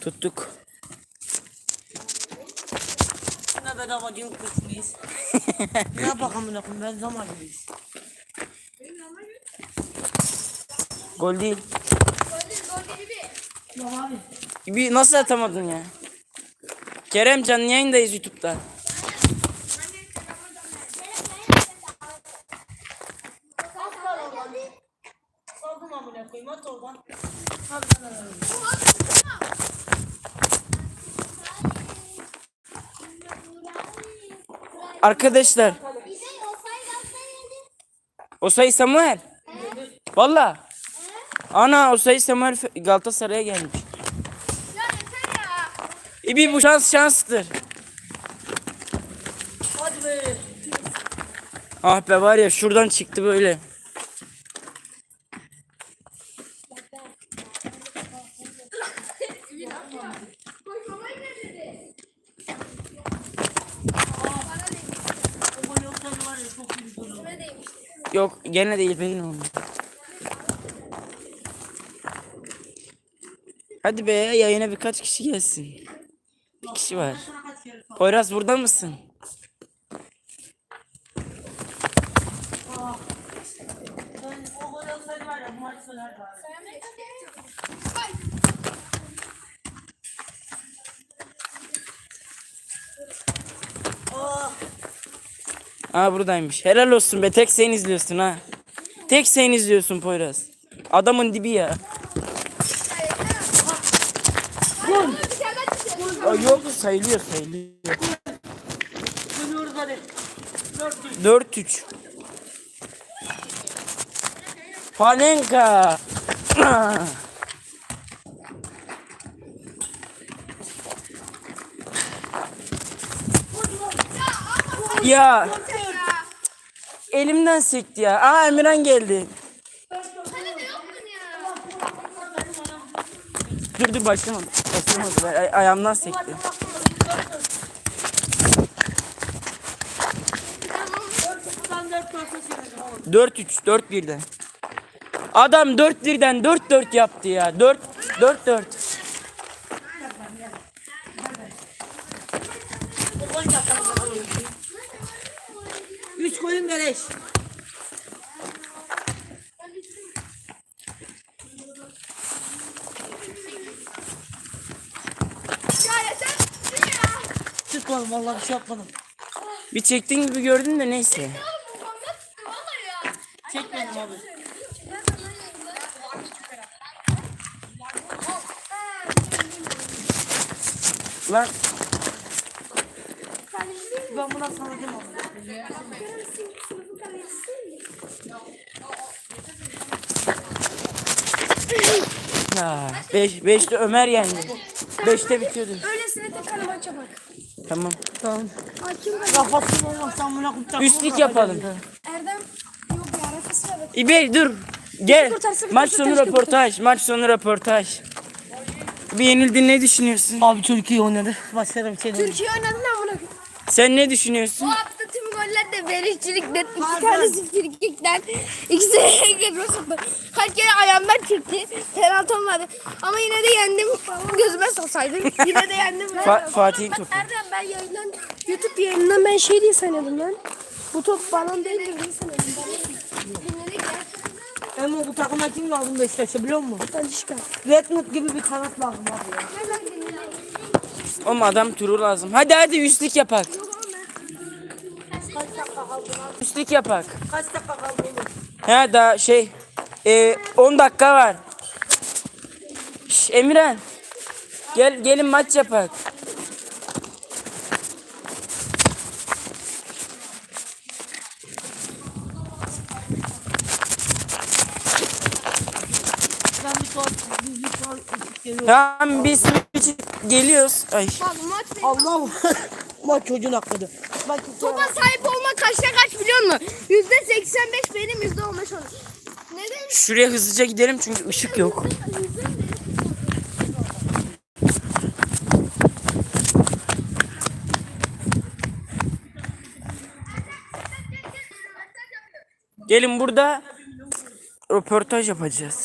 Tuttuk. Ne bedava diyor kısmıyız. ne bakalım ne ben zaman gibiyiz. Gol değil. Abi. Bir nasıl atamadın ya? Kerem canlı yayındayız YouTube'da. Saldım amına koyayım at oradan. Arkadaşlar o sayı Samuel. Valla. Ana o sayı Samuel Galatasaray'a gelmiş. İbi bu şans şanstır. Ah be var ya şuradan çıktı böyle. O gol yoksa var ya çok iyi bir gol olur. Yok gene değil benim oldu. Hadi be yayına birkaç kişi gelsin. Bir kişi var. Poyraz burada mısın? Ben o gol olsaydı var ya bu maç söylerdi abi. Oh. Aa buradaymış. Helal olsun be tek sen izliyorsun ha. Tek sen izliyorsun Poyraz. Adamın dibi ya. Aa, yok sayılıyor sayılıyor. Dönüyoruz hadi. Dört yüz. 4-3. Panenka. ya elimden sekti ya. Aa Emirhan geldi. Dur dur başlamadı. Başlamadı. Ay- ayağımdan sekti. Dört dörtte çevirdim oğlum. 4-3 4-1'den. Adam 4-1'den 4-4 yaptı ya. 4 4-4. O gol yapalım. Üç golün beleş. Tutmadım vallahi bir şey yapmadım. Bir çektiğin gibi gördün de neyse. Çekmedim abi. Lan Ben buna abi. ya 5 5'te Ömer yendi. 5'te bitiyordu. Öylesine tekrar maça bak. Tamam. Tamam. Ben. Kafasını olmazsan buna kurtar. Üçlük yapalım. Erdem. Yok ya Rafası evet. İbey dur. Gel. kurtarsın, Maç sonu kurtarsın. röportaj. Maç sonu röportaj. Bir yenildin ne düşünüyorsun? Abi iyi oynadı. Bir şey değil. Türkiye oynadı ne amına koyayım. Sen ne düşünüyorsun? Bu hafta tüm goller de berişçilikten. İki tanesi frikikten. İkisi Gedros'un. Kaç kere ayağımdan çıktı. Penaltı olmadı. Ama yine de yendim. Gözüme soksaydım. Yine de yendim. Fa- Fatih'in topu. Erdem ben yayından YouTube yayınından ben şey diye sanıyordum lan. Bu top balon değil diye sanıyordum. Ama bu takıma kim lazım Beşiktaş'a biliyor musun? Talişka. Redmond gibi bir kanat lazım abi ya. Oğlum adam turu lazım. Hadi hadi üçlük yapak. Üçlük yapak. Kaç dakika kaldı oğlum? He daha şey e, 10 dakika var. Şş, Emirhan. Gel gelin maç yapak. Ben bir biz bir geliyoruz. Tamam biz geliyoruz. Ay. Bak maç Allah Maç çocuğun hakkıdır. Bak Topa sahip olma kaçta kaç biliyor musun? Yüzde 85 benim yüzde 15 olur. Neden? Şuraya hızlıca gidelim çünkü ışık yok. Gelin burada röportaj yapacağız.